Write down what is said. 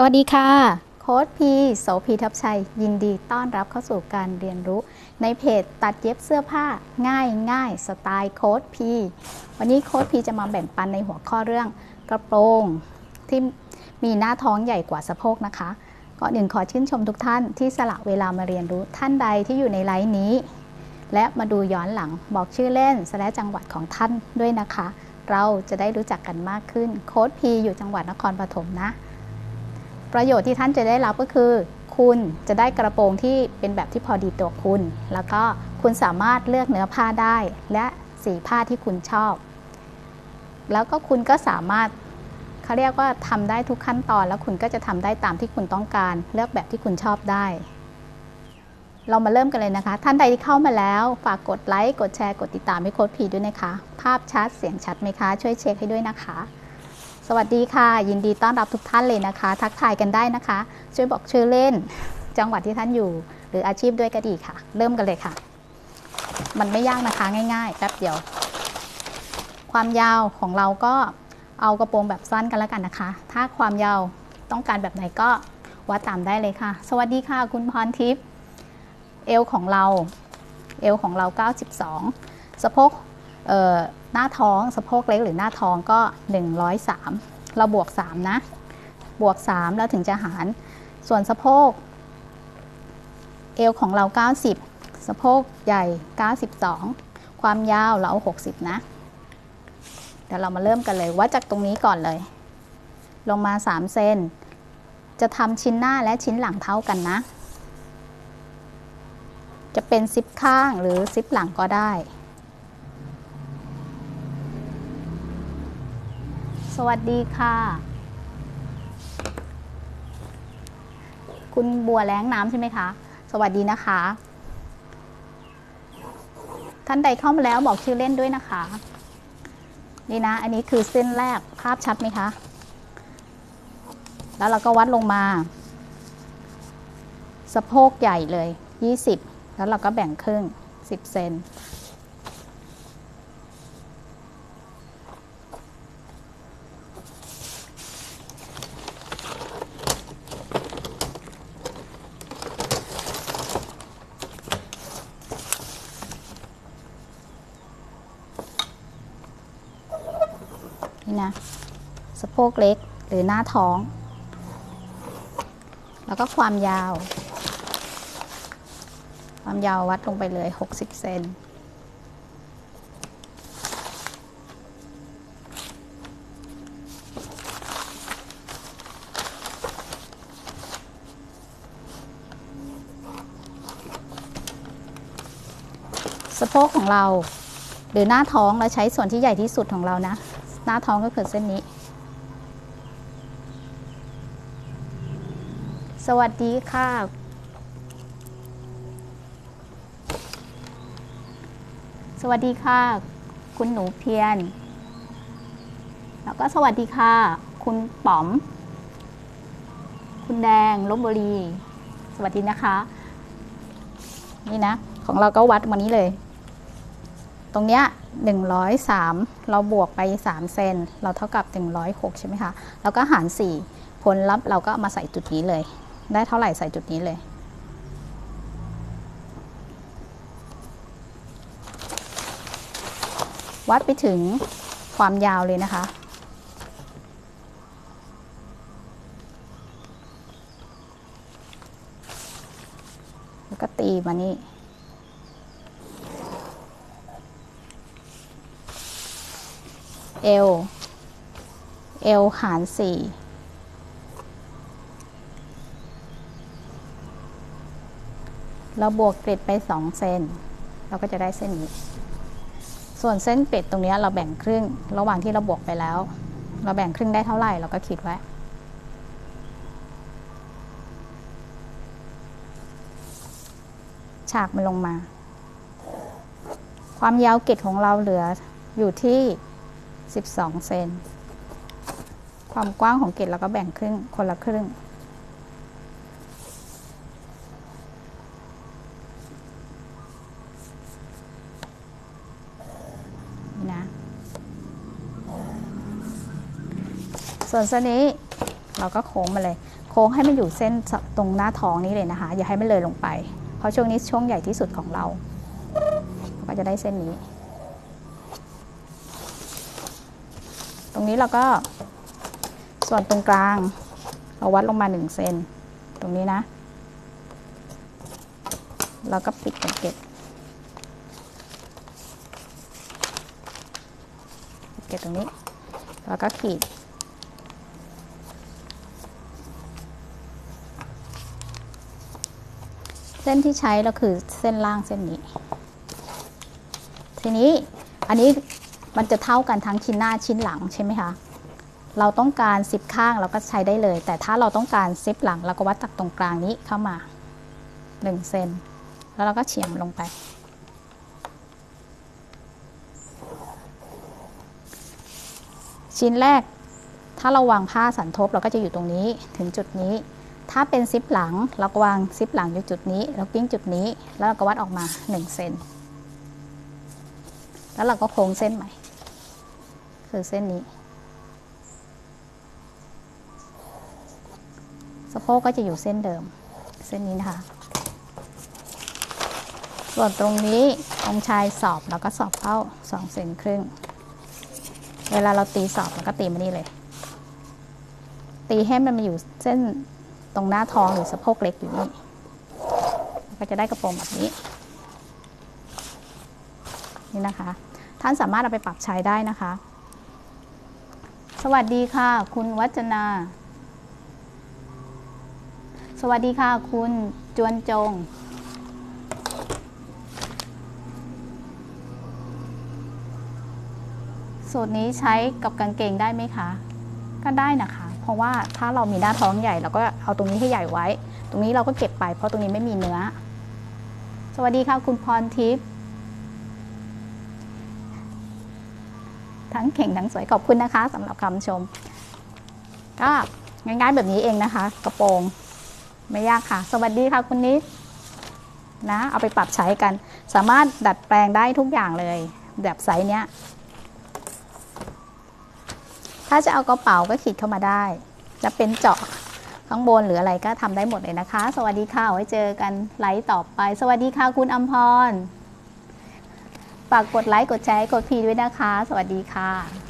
สวัสดีค่ะ โค้ดพีโสพีทับชัย ยินดีต้อนรับเข้าสู่การเรียนรู้ ในเพจตัดเย็บเสื้อผ้าง่ายง่ายสไตล์โค้ดพีวันนี้โค้ดพีจะมาแบ่งปันในหัวข้อเรื่องกระโปรงที่มีหน้าท้องใหญ่กว่าสะโพกนะคะ ก่อนอื่นขอชื่นชมทุกท่านที่สละเวลามาเรียนรู้ท่านใดที่อยู่ในไลฟ์นี้ และมาดูย้อนหลังบอกชื่อเล่นและจังหวัดของท่านด้วยนะคะ เราจะได้รู้จักกันมากขึ้นโค้ดพีอยู่จังหวัดนครปฐมนะ ประโยชน์ที่ท่านจะได้รับก็คือ คุณจะได้กระโปรงที่เป็นแบบที่พอดีตัวคุณ แล้วก็คุณสามารถเลือกเนื้อผ้าได้ และสีผ้าที่คุณชอบ แล้วก็คุณก็สามารถเขาเรียกว่าทำได้ทุกขั้นตอน แล้วคุณก็จะทำได้ตามที่คุณต้องการ เลือกแบบที่คุณชอบได้ เรามาเริ่มกันเลยนะคะ ท่านใดที่เข้ามาแล้ว ฝากกดไลค์กดแชร์กดติดตามให้โค้ดพีด้วยนะคะ ภาพชัดเสียงชัดไหมคะ ช่วยเช็คให้ด้วยนะคะ สวัสดีค่ะ ยินดีต้อนรับทุกท่านเลยนะคะ ทักทายกันได้นะคะ ช่วยบอกชื่อเล่น จังหวัดที่ท่านอยู่ หรืออาชีพด้วยก็ดีค่ะ เริ่มกันเลยค่ะ มันไม่ยากนะคะง่ายๆแป๊บเดียว ความยาวของเราก็เอากระโปรงแบบสั้นกันแล้วกันนะคะ ถ้าความยาวต้องการแบบไหนก็วัดตามได้เลยค่ะ สวัสดีค่ะ คุณพรทิพย์เอวของเรา เอวของเรา 92 สะโพกเอ่อ หน้าท้องสะโพกเล็กหรือหน้าท้องก็ 103 เราบวก 3 นะ บวก 3 แล้วถึงจะหาร ส่วนสะโพก เอวของเรา 90 สะโพกใหญ่ 92 ความยาวเราเอา60 นะ เดี๋ยวเรามาเริ่มกันเลยวัดจากตรงนี้ก่อนเลย ลงมา 3 เซนจะทำชิ้นหน้าและชิ้นหลังเท่ากันนะ จะเป็นซิปข้างหรือซิปหลังก็ได้ สวัสดีค่ะ คุณบัวแล้งน้ำใช่ไหมคะ สวัสดีนะคะ ท่านใดเข้ามาแล้วบอกชื่อเล่นด้วยนะคะ นี่นะ อันนี้คือเส้นแรกภาพชัดไหมคะ แล้วเราก็วัดลงมา สะโพกใหญ่เลย 20 แล้วเราก็แบ่งครึ่ง 10 เซน นี่นะสะโพกเล็กหรือหน้าท้อง แล้วก็ความยาว ความยาววัดลงไปเลย 60 เซนสะโพกของเรา หรือหน้าท้องเราใช้ส่วนที่ใหญ่ที่สุดของเรานะ หน้าท้องก็คือเส้นนี้ สวัสดีค่ะ สวัสดีค่ะ คุณหนูเพียรแล้วก็สวัสดีค่ะ คุณป๋อม คุณแดงลบบุรี สวัสดีนะคะ นี่นะ ของเราก็วัดวันนี้เลย ตรงเนี้ย103 เราบวกไป 3 เซน เราเท่ากับ 106 ใช่ไหมคะ แล้วก็หาร 4 ผลลัพธ์เราก็มาใส่จุดนี้เลย ได้เท่าไหร่ใส่จุดนี้เลย วัดไปถึงความยาวเลยนะคะแล้วก็ตีมานี่ เอลเอลหารสี่เราบวกเกรดไปสองเซนเราก็จะได้เส้นนี้ ส่วนเส้นเกรดตรงนี้เราแบ่งครึ่ง ระหว่างที่เราบวกไปแล้ว เราแบ่งครึ่งได้เท่าไหร่เราก็คิดไว้ฉากมันลงมา ความยาวเกรดของเราเหลืออยู่ที่ 12 เซน ความกว้างของเกล็ดเราก็แบ่งครึ่ง คนละครึ่ง นี่นะ ส่วนเส้นนี้เราก็โค้งมาเลย โค้งให้มันอยู่เส้นตรงหน้าท้องนี้เลยนะคะ อย่าให้มันเลยลงไป เพราะช่วงนี้ช่วงใหญ่ที่สุดของเรา เราก็จะได้เส้นนี้ รงนี้เราก็ส่วนตรงกลางเราวัดลงมา1เซนตรงนี้นะ เราก็ปิดกันเก็บเก็บตรงนี้ แล้วก็ขีด เส้นที่ใช้เราคือเส้นล่างเส้นนี้ ทีนี้อันนี้ มันจะเท่ากันทั้งชิ้นหน้าชิ้นหลังใช่ไหมคะ เราต้องการซิปข้างเราก็ใช้ได้เลย แต่ถ้าเราต้องการซิปหลังเราก็วัดจากตรงกลางนี้เข้ามา1เซนแล้วเราก็เฉียงลงไป ชิ้นแรกถ้าเราวางผ้าสันทบเราก็จะอยู่ตรงนี้ถึงจุดนี้ ถ้าเป็นซิปหลังเราก็วางซิปหลังอยู่จุดนี้เรากิ้งจุดนี้ แล้วเราก็วัดออกมา1เซนแล้วเราก็โค้งเส้นใหม่ คือเส้นนี้ สะโพกก็จะอยู่เส้นเดิม เส้นนี้นะคะ ส่วนตรงนี้ตรงชายสอบเราก็สอบเข้า2เซนครึ่ง เวลาเราตีสอบเราก็ตีมานี่เลย ตีให้มันมาอยู่เส้นตรงหน้าท้องหรือสะโพกเล็กอยู่นี่ก็จะได้กระโปรงแบบนี้นี่นะคะ ท่านสามารถเอาไปปรับใช้ได้นะคะ สวัสดีค่ะ คุณวัจนา สวัสดีค่ะ คุณจวนจง สูตรนี้ใช้กับกางเกงได้ไหมคะ ก็ได้นะคะ เพราะว่าถ้าเรามีหน้าท้องใหญ่เราก็เอาตรงนี้ให้ใหญ่ไว้ ตรงนี้เราก็เก็บไปเพราะตรงนี้ไม่มีเนื้อ สวัสดีค่ะ คุณพรทิพย์ ทั้งเก่งทั้งสวยขอบคุณนะคะสำหรับคำชม ก็ง่ายๆแบบนี้เองนะคะ กระโปรง ไม่ยากค่ะ สวัสดีค่ะคุณนิดนะเอาไปปรับใช้กัน สามารถดัดแปลงได้ทุกอย่างเลย แบบไซส์เนี้ย ถ้าจะเอากระเป๋าก็ขีดเข้ามาได้ จะเป็นเจาะข้างบนหรืออะไรก็ทำได้หมดเลยนะคะ สวัสดีค่ะไว้เจอกันไลฟ์ต่อไป สวัสดีค่ะคุณอมพร ฝากกดไลค์กดแชร์กดพีด้วยนะคะ สวัสดีค่ะ